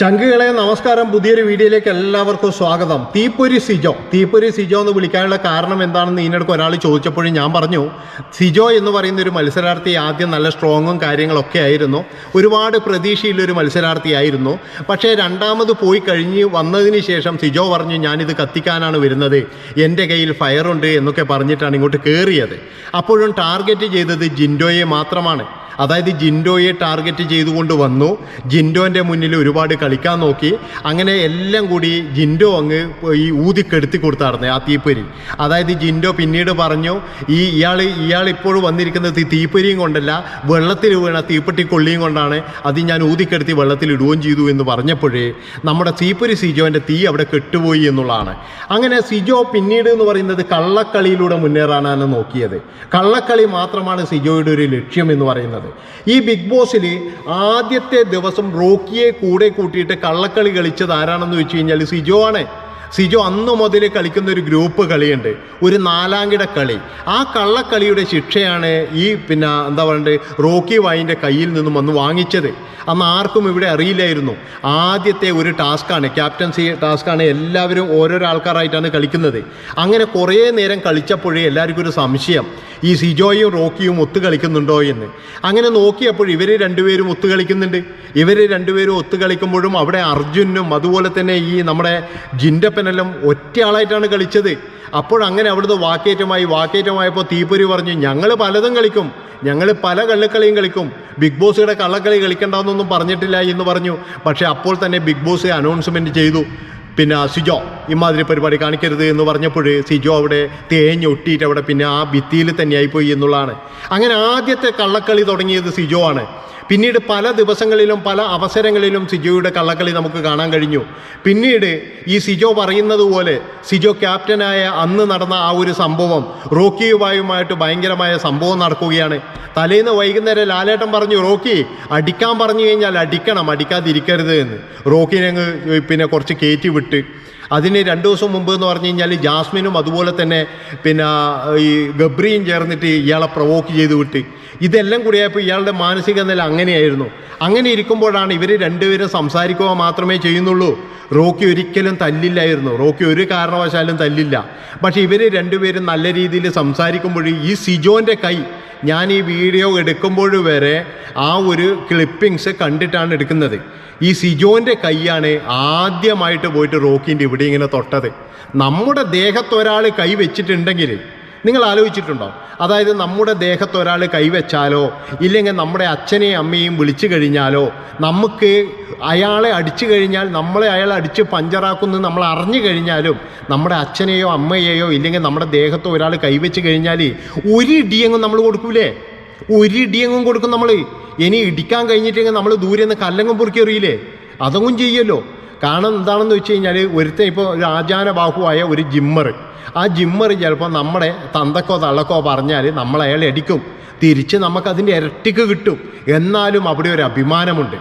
ചങ്കുകളെ നമസ്കാരം പുതിയൊരു വീഡിയോയിലേക്ക് എല്ലാവർക്കും സ്വാഗതം. തീപ്പൊരി സിജോ. തീപ്പൊരി സിജോ എന്ന് വിളിക്കാനുള്ള കാരണം എന്താണെന്ന് ഇതിനിടയ്ക്ക് ഒരാൾ ചോദിച്ചപ്പോഴും ഞാൻ പറഞ്ഞു സിജോ എന്ന് പറയുന്ന ഒരു മത്സരാർത്ഥി ആദ്യം നല്ല സ്ട്രോങ്ങും കാര്യങ്ങളൊക്കെ ആയിരുന്നു. ഒരുപാട് പ്രതീക്ഷയുള്ളൊരു മത്സരാർത്ഥിയായിരുന്നു പക്ഷേ രണ്ടാമത് പോയി കഴിഞ്ഞ് വന്നതിന് ശേഷം സിജോ പറഞ്ഞു ഞാനിത് കത്തിക്കാനാണ് വരുന്നത്. എന്റെ കയ്യിൽ ഫയറുണ്ട് എന്നൊക്കെ പറഞ്ഞിട്ടാണ് ഇങ്ങോട്ട് കയറിയത് അപ്പോഴും ടാർഗറ്റ് ചെയ്തത് ജിൻഡോയെ മാത്രമാണ്. അതായത് ജിൻഡോയെ ടാർഗറ്റ് ചെയ്തുകൊണ്ട് വന്നു. ജിൻഡോന്റെ മുന്നിൽ ഒരുപാട് കളിക്കാൻ നോക്കി. അങ്ങനെ എല്ലാം കൂടി ജിൻഡോ അങ്ങ് ഈ ഊതിക്കെടുത്തി കൊടുത്തായിരുന്നു ആ തീപ്പൊരി. അതായത് ജിൻഡോ പിന്നീട് പറഞ്ഞു ഈ ഇയാൾ ഇയാൾ ഇപ്പോഴും വന്നിരിക്കുന്നത് തീപ്പൊരിയും കൊണ്ടല്ല വെള്ളത്തിൽ വീണ തീപ്പെട്ടി കൊള്ളിയും കൊണ്ടാണ്. അത് ഞാൻ ഊതിക്കെടുത്തി വെള്ളത്തിൽ ഇടുകയും ചെയ്തു എന്ന് പറഞ്ഞപ്പോഴേ നമ്മുടെ തീപ്പൊരി സിജോന്റെ തീ അവിടെ കെട്ടുപോയി എന്നുള്ളതാണ്. അങ്ങനെ സിജോ പിന്നീട് എന്ന് പറയുന്നത് കള്ളക്കളിയിലൂടെ മുന്നേറാനാണ് നോക്കിയത്. കള്ളക്കളി മാത്രമാണ് സിജോയുടെ ഒരു ലക്ഷ്യം എന്ന് പറയുന്നത്. ഈ ബിഗ് ബോസിൽ ആദ്യത്തെ ദിവസം റോക്കിയെ കൂടെ കൂട്ടിയിട്ട് കള്ളക്കളി കളിച്ചത് ആരാണെന്ന് വെച്ച് കഴിഞ്ഞാൽ സിജോ ആണ്. സിജോ അന്ന് മുതൽ കളിക്കുന്ന ഒരു ഗ്രൂപ്പ് കളിയുണ്ട്. ഒരു നാലാംകിട കളി. ആ കള്ളക്കളിയുടെ ശിക്ഷയാണ് ഈ പിന്നെ എന്താ പറയണ്ടേ റോക്കി വായിന്റെ കയ്യിൽ നിന്നും വന്ന് വാങ്ങിച്ചത്. അന്ന് ആർക്കും ഇവിടെ അറിയില്ലായിരുന്നു. ആദ്യത്തെ ഒരു ടാസ്ക്കാണ് ക്യാപ്റ്റൻസി ടാസ്ക്കാണ് എല്ലാവരും ഓരോരോ ആൾക്കാരായിട്ടാണ് കളിക്കുന്നത്. അങ്ങനെ കുറേ നേരം കളിച്ചപ്പോഴേ എല്ലാവർക്കും ഒരു സംശയം. ഈ സിജോയും റോക്കിയും ഒത്തു കളിക്കുന്നുണ്ടോ എന്ന്. അങ്ങനെ നോക്കിയപ്പോൾ ഇവർ രണ്ടുപേരും ഒത്തു കളിക്കുന്നുണ്ട് ഇവർ രണ്ടുപേരും ഒത്തു കളിക്കുമ്പോഴും അവിടെ അർജുനും അതുപോലെ തന്നെ ഈ നമ്മുടെ ജിൻഡപ്പനെല്ലാം ഒറ്റയാളായിട്ടാണ് കളിച്ചത്. അപ്പോഴങ്ങനെ അവിടുത്തെ വാക്കേറ്റമായി വാക്കേറ്റമായപ്പോൾ തീപ്പൊരി പറഞ്ഞു ഞങ്ങൾ പലതും കളിക്കും. ഞങ്ങൾ പല കള്ളക്കളിയും കളിക്കും. ബിഗ് ബോസുകളുടെ കള്ളക്കളി കളിക്കേണ്ടതെന്നൊന്നും പറഞ്ഞിട്ടില്ല എന്ന് പറഞ്ഞു. പക്ഷേ അപ്പോൾ തന്നെ ബിഗ് ബോസ് അനൗൺസ്മെന്റ് ചെയ്തു. പിന്നെ സിജോ ഇമാതിരി പരിപാടി കാണിക്കരുത് എന്ന് പറഞ്ഞപ്പോൾ സിജോ അവിടെ തേഞ്ഞൊട്ടിയിട്ട് അവിടെ പിന്നെ ആ ഭിത്തിയിൽ തന്നെയായിപ്പോയി എന്നുള്ളതാണ്. അങ്ങനെ ആദ്യത്തെ കള്ളക്കളി തുടങ്ങിയത് സിജോ ആണ്. പിന്നീട് പല ദിവസങ്ങളിലും പല അവസരങ്ങളിലും സിജോയുടെ കള്ളക്കളി നമുക്ക് കാണാൻ കഴിഞ്ഞു. പിന്നീട് ഈ സിജോ പറയുന്നത് പോലെ സിജോ ക്യാപ്റ്റനായ അന്ന് നടന്ന ആ ഒരു സംഭവം റോക്കിയുമായുമായിട്ട് ഭയങ്കരമായ സംഭവം നടക്കുകയാണ്. തലേന്ന് വൈകുന്നേരം ലാലേട്ടൻ പറഞ്ഞു റോക്കി അടിക്കാൻ പറഞ്ഞു കഴിഞ്ഞാൽ അടിക്കണം അടിക്കാതിരിക്കരുത് എന്ന്. റോക്കിനെ പിന്നെ കുറച്ച് കയറ്റി വിട്ട്. അതിന് രണ്ട് ദിവസം മുമ്പ് എന്ന് പറഞ്ഞു കഴിഞ്ഞാൽ ജാസ്മിനും അതുപോലെ തന്നെ പിന്നെ ഈ ഗബ്രിയും ചേർന്നിട്ട് ഇയാളെ പ്രൊവോക്ക് ചെയ്ത് വിട്ട്. ഇതെല്ലാം കൂടിയായപ്പോൾ ഇയാളുടെ മാനസിക നില അങ്ങനെയായിരുന്നു. അങ്ങനെ ഇരിക്കുമ്പോഴാണ് ഇവർ രണ്ടുപേരും സംസാരിക്കുക മാത്രമേ ചെയ്യുന്നുള്ളൂ. റോക്കി ഒരിക്കലും തല്ലില്ലായിരുന്നു. റോക്കി ഒരു കാരണവശാലും തല്ലില്ല. പക്ഷേ ഇവർ രണ്ടുപേരും നല്ല രീതിയിൽ സംസാരിക്കുമ്പോൾ ഈ സിജോന്റെ കൈ ഞാൻ ഈ വീഡിയോ എടുക്കുമ്പോൾ വരെ ആ ഒരു ക്ലിപ്പിങ്സ് കണ്ടിട്ടാണ് എടുക്കുന്നത്. ഈ സിജോന്റെ കൈയാണ് ആദ്യമായിട്ട് പോയിട്ട് റോക്കിന്റെ ഇവിടെ ഇങ്ങനെ തൊട്ടത്. നമ്മുടെ ദേഹത്തൊരാൾ കൈ വെച്ചിട്ടുണ്ടെങ്കിൽ നിങ്ങൾ ആലോചിച്ചിട്ടുണ്ടോ? അതായത് നമ്മുടെ ദേഹത്തൊരാൾ കൈവച്ചാലോ ഇല്ലെങ്കിൽ നമ്മുടെ അച്ഛനെയും അമ്മയും വിളിച്ചു കഴിഞ്ഞാലോ നമുക്ക് അയാളെ അടിച്ചു കഴിഞ്ഞാൽ നമ്മളെ അയാൾ അടിച്ച് പഞ്ചറാക്കുന്നു നമ്മൾ അറിഞ്ഞു കഴിഞ്ഞാലും നമ്മുടെ അച്ഛനെയോ അമ്മയെയോ ഇല്ലെങ്കിൽ നമ്മുടെ ദേഹത്തോ ഒരാൾ കൈവച്ച് കഴിഞ്ഞാൽ ഒരു ഇടിയങ്ങും നമ്മൾ കൊടുക്കൂലേ? ഒരു ഇടിയങ്ങും കൊടുക്കും നമ്മൾ. ഇനി ഇടിക്കാൻ കഴിഞ്ഞിട്ടെങ്കിൽ നമ്മൾ ദൂരെ നിന്ന് കല്ലങ്ങും പൊറുക്കി എറിയില്ലേ? അതൊന്നും ചെയ്യല്ലോ. കാരണം എന്താണെന്ന് വെച്ച് കഴിഞ്ഞാൽ ഒരുത്തൻ ഇപ്പോൾ ഒരു ആചാര ബാഹുവായ ഒരു ജിമ്മർ ആ ജിമ്മർ ചിലപ്പോൾ നമ്മുടെ തന്തക്കോ തള്ളക്കോ പറഞ്ഞാൽ നമ്മൾ അയാളെ അടിക്കും. തിരിച്ച് നമുക്കതിന്റെ ഇരട്ടിക്ക് കിട്ടും. എന്നാലും അവിടെ ഒരു അഭിമാനമുണ്ട്.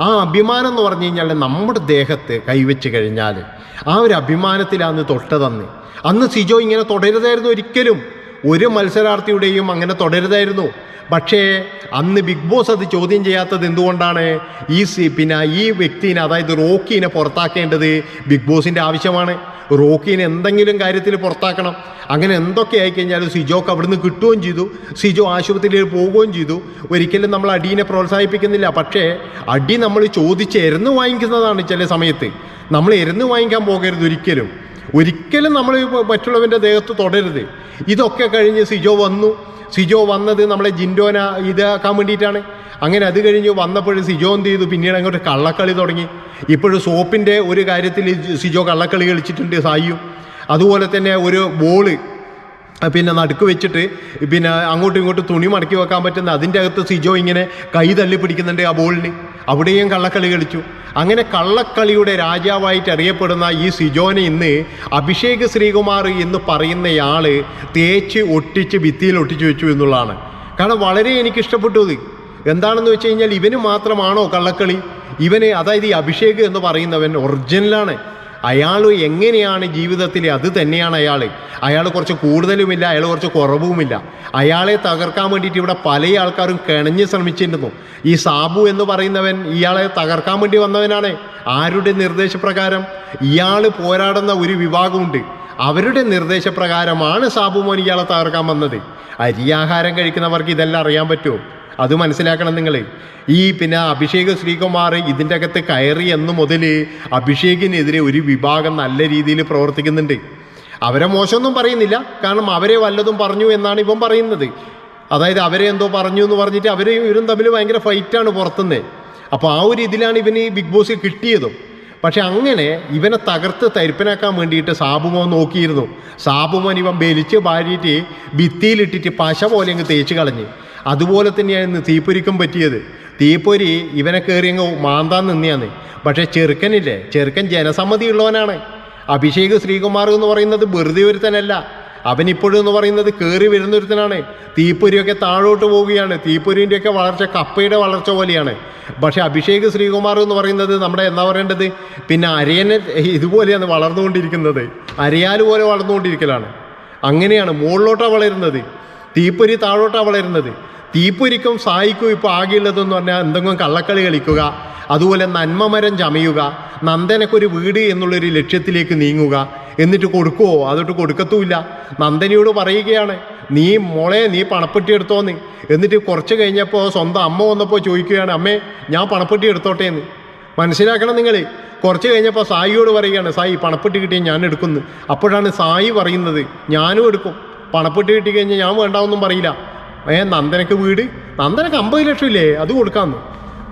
ആ അഭിമാനം എന്ന് പറഞ്ഞു കഴിഞ്ഞാൽ നമ്മുടെ ദേഹത്ത് കൈവച്ച് കഴിഞ്ഞാൽ ആ ഒരു അഭിമാനത്തിലാണ് തൊട്ടതന്ന് അന്ന് സിജോ ഇങ്ങനെ തുടരുതായിരുന്നു ഒരിക്കലും. ഒരു മത്സരാർത്ഥിയുടെയും അങ്ങനെ തുടരുതായിരുന്നു. പക്ഷേ അന്ന് ബിഗ് ബോസ് അത് ചോദ്യം ചെയ്യാത്തത് എന്തുകൊണ്ടാണ്? ഈ പിന്നെ ഈ വ്യക്തിനെ അതായത് റോക്കിനെ പുറത്താക്കേണ്ടത് ബിഗ് ബോസിന്റെ ആവശ്യമാണ്. റോക്കിനെ എന്തെങ്കിലും കാര്യത്തിൽ പുറത്താക്കണം. അങ്ങനെ എന്തൊക്കെ ആയിക്കഴിഞ്ഞാലും സിജോക്ക് അവിടുന്ന് കിട്ടുകയും ചെയ്തു. സിജോ ആശുപത്രിയിൽ പോവുകയും ചെയ്തു. ഒരിക്കലും നമ്മൾ അടീനെ പ്രോത്സാഹിപ്പിക്കുന്നില്ല. പക്ഷേ അടി നമ്മൾ ചോദിച്ച് എരുന്ന് വാങ്ങിക്കുന്നതാണ് ചില സമയത്ത്. നമ്മൾ എരുന്ന് വാങ്ങിക്കാൻ പോകരുത് ഒരിക്കലും. ഒരിക്കലും നമ്മൾ മറ്റുള്ളവന്റെ ദേഹത്ത് തുടരുത്. ഇതൊക്കെ കഴിഞ്ഞ് സിജോ വന്നു. സിജോ വന്നത് നമ്മളെ ജിൻഡോന ഇതാക്കാൻ വേണ്ടിയിട്ടാണ്. അങ്ങനെ അത് കഴിഞ്ഞ് വന്നപ്പോൾ സിജോ എന്ത് ചെയ്തു? പിന്നീട് അങ്ങോട്ട് കള്ളക്കളി തുടങ്ങി. ഇപ്പോഴും സോപ്പിന്റെ ഒരു കാര്യത്തിൽ സിജോ കള്ളക്കളി കളിച്ചിട്ടുണ്ട് സായിയും. അതുപോലെ തന്നെ ഒരു ബോൾ പിന്നെ നടുക്ക് വെച്ചിട്ട് പിന്നെ അങ്ങോട്ടും ഇങ്ങോട്ടും തുണി മടക്കി വെക്കാൻ പറ്റുന്ന അതിന്റെ അകത്ത് സിജോ ഇങ്ങനെ കൈ തള്ളി പിടിക്കുന്നുണ്ട് ആ ബോളിന്. അവിടെയും കള്ളക്കളി കളിച്ചു. അങ്ങനെ കള്ളക്കളിയുടെ രാജാവായിട്ട് അറിയപ്പെടുന്ന ഈ സിജോനെ ഇന്ന് അഭിഷേക് ശ്രീകുമാർ എന്ന് പറയുന്നയാൾ തേച്ച് ഒട്ടിച്ച് ഭിത്തിയിൽ ഒട്ടിച്ചു വെച്ചു എന്നുള്ളതാണ്. കാരണം വളരെ എനിക്കിഷ്ടപ്പെട്ടു ഇത്. എന്താണെന്ന് വെച്ച് കഴിഞ്ഞാൽ ഇവന് മാത്രമാണോ കള്ളക്കളി? ഇവന് അതായത് ഈ അഭിഷേക് എന്ന് പറയുന്നവൻ ഒറിജിനലാണ് അയാൾ എങ്ങനെയാണ് ജീവിതത്തിൽ അത് തന്നെയാണ് അയാൾ. അയാൾ കുറച്ച് കൂടുതലുമില്ല അയാൾ കുറച്ച് കുറവുമില്ല. അയാളെ തകർക്കാൻ വേണ്ടിയിട്ട് ഇവിടെ പല ആൾക്കാരും കിണഞ്ഞ് ശ്രമിച്ചിരുന്നു. ഈ സാബു എന്ന് പറയുന്നവൻ ഇയാളെ തകർക്കാൻ വേണ്ടി വന്നവനാണ്. ആരുടെ നിർദ്ദേശപ്രകാരം? ഇയാൾ പോരാടുന്ന ഒരു വിഭാഗമുണ്ട്. അവരുടെ നിർദ്ദേശപ്രകാരമാണ് സാബു മോൻ ഇയാളെ തകർക്കാൻ വന്നത്. അരിയാഹാരം കഴിക്കുന്നവർക്ക് ഇതെല്ലാം അറിയാൻ പറ്റുമോ? അത് മനസ്സിലാക്കണം നിങ്ങൾ ഈ പിന്നെ അഭിഷേക് ശ്രീകുമാർ ഇതിന്റെ അകത്ത് കയറി എന്ന് മുതൽ അഭിഷേകിനെതിരെ ഒരു വിഭാഗം നല്ല രീതിയിൽ പ്രവർത്തിക്കുന്നുണ്ട്. അവരെ മോശമൊന്നും പറയുന്നില്ല. കാരണം അവരെ വല്ലതും പറഞ്ഞു എന്നാണ് ഇവൻ പറയുന്നത്. അതായത് അവരെ എന്തോ പറഞ്ഞു എന്ന് പറഞ്ഞിട്ട് അവർ ഇവരും തമ്മിൽ ഭയങ്കര ഫൈറ്റാണ് പുറത്തുനിന്ന്. അപ്പോൾ ആ ഒരു ഇതിലാണ് ഇവന് ബിഗ് ബോസ് കിട്ടിയതും. പക്ഷെ അങ്ങനെ ഇവനെ തകർത്ത് തരിപ്പനാക്കാൻ വേണ്ടിയിട്ട് സാബുമോൻ നോക്കിയിരുന്നു. സാബുമോൻ ഇവൻ ബലിച്ച് ഭാര്യയിട്ട് ഭിത്തിയിലിട്ടിട്ട് പശ പോലെ അങ്ങ് തേച്ച് കളഞ്ഞ്. അതുപോലെ തന്നെയായിരുന്നു തീപ്പൊരിക്കും പറ്റിയത്. തീപ്പൊരി ഇവനെ കയറി അങ്ങ് മാന്താൻ നിന്നിയാന്ന്. പക്ഷേ ചെറുക്കനില്ലേ ചെറുക്കൻ ജനസമ്മതി ഉള്ളവനാണ് അഭിഷേക് ശ്രീകുമാർ എന്ന് പറയുന്നത് വെറുതെ ഒരുത്തനല്ല. അവനിപ്പോഴും എന്ന് പറയുന്നത് കയറി വരുന്നൊരുത്തനാണ് തീപ്പൊരിയൊക്കെ താഴോട്ട് പോവുകയാണ്. തീപ്പൊരിന്റെയൊക്കെ വളർച്ച കപ്പയുടെ വളർച്ച പോലെയാണ്. പക്ഷേ അഭിഷേക് ശ്രീകുമാർ എന്ന് പറയുന്നത് നമ്മുടെ എന്താ പറയേണ്ടത്? പിന്നെ അരയനെ ഇതുപോലെയാണ് വളർന്നുകൊണ്ടിരിക്കുന്നത്. അരയാൽ പോലെ വളർന്നുകൊണ്ടിരിക്കലാണ്. അങ്ങനെയാണ് മുകളിലോട്ടാണ് വളരുന്നത്. തീപ്പൊരി താഴോട്ടാണ് വളരുന്നത്. തീപ്പൊരിക്കും സായിക്കും ഇപ്പോൾ ആകെയുള്ളതെന്ന് പറഞ്ഞാൽ എന്തെങ്കിലും കള്ളക്കളി കളിക്കുക അതുപോലെ നന്മമരം ചമയുക നന്ദനക്കൊരു വീട് എന്നുള്ളൊരു ലക്ഷ്യത്തിലേക്ക് നീങ്ങുക എന്നിട്ട് കൊടുക്കുവോ? അതൊട്ട് കൊടുക്കത്തുമില്ല. നന്ദനിയോട് പറയുകയാണ് നീ മോളെ നീ പണപ്പെട്ടി എടുത്തോന്ന്. എന്നിട്ട് കുറച്ച് കഴിഞ്ഞപ്പോൾ സ്വന്തം അമ്മ വന്നപ്പോൾ ചോദിക്കുകയാണ് അമ്മേ ഞാൻ പണപ്പെട്ടി എടുത്തോട്ടെ എന്ന് മനസ്സിലാക്കണം നിങ്ങൾ കുറച്ച് കഴിഞ്ഞപ്പോൾ സായിയോട് പറയുകയാണ് സായി പണപ്പെട്ടി കിട്ടിയ ഞാൻ എടുക്കുന്നു. അപ്പോഴാണ് സായി പറയുന്നത് ഞാനും എടുക്കും. പണപ്പെട്ടി കിട്ടിക്കഴിഞ്ഞാൽ ഞാൻ വേണ്ടാവൊന്നും പറയില്ല. ഏ നന്ദനക്ക് വീട്? നന്ദനക്ക് അമ്പത് ലക്ഷം ഇല്ലേ? അത് കൊടുക്കാമെന്ന്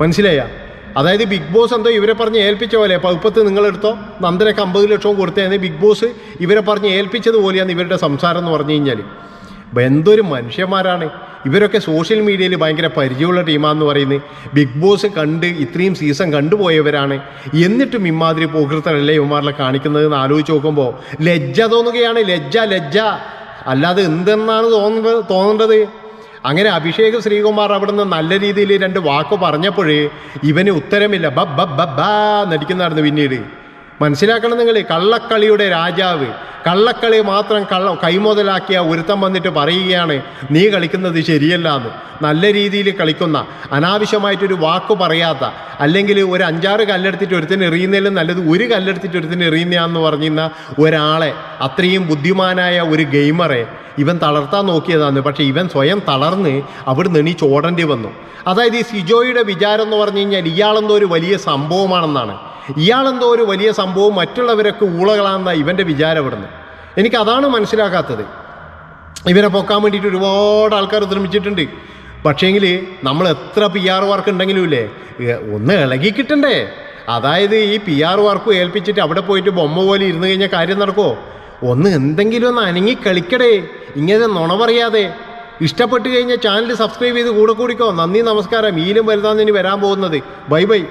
മനസ്സിലായ? അതായത് ബിഗ് ബോസ് എന്തോ ഇവരെ പറഞ്ഞ് ഏൽപ്പിച്ച പോലെ. പകുപ്പത്ത് നിങ്ങളെടുത്തോ? നന്ദനക്ക് അമ്പത് ലക്ഷവും കൊടുത്തതെന്ന് ബിഗ് ബോസ് ഇവരെ പറഞ്ഞ് ഏൽപ്പിച്ചതുപോലെയാണ് ഇവരുടെ സംസാരം എന്ന് പറഞ്ഞു കഴിഞ്ഞാൽ എന്തൊരു മനുഷ്യന്മാരാണ്. ഇവരൊക്കെ സോഷ്യൽ മീഡിയയിൽ ഭയങ്കര പരിചയമുള്ള ടീമാന്ന് പറയുന്നത്. ബിഗ് ബോസ് കണ്ട് ഇത്രയും സീസൺ കണ്ടുപോയവരാണ്. എന്നിട്ടും ഇമ്മാതിരി പോകൃത്തരല്ലേ ഇവന്മാരിലെ കാണിക്കുന്നത് എന്ന് ആലോചിച്ച് നോക്കുമ്പോൾ ലജ്ജ തോന്നുകയാണ്. ലജ്ജ ലജ്ജ. അല്ലാതെ എന്തെന്നാണ് തോന്നുന്നത് തോന്നേണ്ടത്? അങ്ങനെ അഭിഷേക് ശ്രീകുമാർ അവിടുന്ന് നല്ല രീതിയിൽ രണ്ട് വാക്ക് പറഞ്ഞപ്പോഴേ ഇവന് ഉത്തരമില്ല. ബ ബ ബ ബ നടിക്കുന്നതായിരുന്നു പിന്നീട്. മനസ്സിലാക്കണം നിങ്ങൾ കള്ളക്കളിയുടെ രാജാവ്. കള്ളക്കളി മാത്രം കള്ള കൈമുതലാക്കിയ ഒരുത്തം വന്നിട്ട് പറയുകയാണ് നീ കളിക്കുന്നത് ശരിയല്ല എന്ന്. നല്ല രീതിയിൽ കളിക്കുന്ന അനാവശ്യമായിട്ടൊരു വാക്ക് പറയാത്ത അല്ലെങ്കിൽ ഒരു അഞ്ചാറ് കല്ലെടുത്തിട്ട് ഒരുത്തിന് എറിയുന്നതിലും നല്ലത് ഒരു കല്ലെടുത്തിട്ട് ഒരുത്തിന് എറിയുന്നതാന്ന് പറഞ്ഞിരുന്ന ഒരാളെ അത്രയും ബുദ്ധിമാനായ ഒരു ഗെയിമറെ ഇവൻ തളർത്താൻ നോക്കിയതാണ്. പക്ഷേ ഇവൻ സ്വയം തളർന്ന് അവിടുന്ന് എണീച്ച് ഓടേണ്ടി വന്നു. അതായത് ഈ സിജോയുടെ വിചാരം എന്ന് പറഞ്ഞു കഴിഞ്ഞാൽ ഇയാളെന്തോ ഒരു വലിയ സംഭവമാണെന്നാണ്. ഇയാളെന്തോ ഒരു വലിയ സംഭവം മറ്റുള്ളവരൊക്കെ ഊളകളാണെന്നാണ് ഇവന്റെ വിചാരം ഇവിടുന്ന് എനിക്ക് അതാണ് മനസ്സിലാക്കാത്തത് ഇവരെ പൊക്കാൻ വേണ്ടിയിട്ട് ഒരുപാട് ആൾക്കാർ ശ്രമിച്ചിട്ടുണ്ട് പക്ഷേങ്കിൽ നമ്മൾ എത്ര പി ആർ വർക്ക് ഉണ്ടെങ്കിലും ഇല്ലേ ഒന്ന് ഇളകി കിട്ടണ്ടേ? അതായത് ഈ പി ആർ വർക്ക് ഏൽപ്പിച്ചിട്ട് അവിടെ പോയിട്ട് ബൊമ്മ പോലെ ഇരുന്ന് കഴിഞ്ഞാൽ കാര്യം നടക്കുമോ ഒന്ന് എന്തെങ്കിലും ഒന്ന് അനങ്ങി കളിക്കടേ ഇങ്ങനെ നുണ പറയാതെ. ഇഷ്ടപ്പെട്ട് കഴിഞ്ഞാൽ ചാനൽ സബ്സ്ക്രൈബ് ചെയ്ത് കൂടെ കൂടിക്കോ. നന്ദി നമസ്കാരം. ഈലും വലുതാന്ന് ഇനി വരാൻ പോകുന്നത്. Bye bye.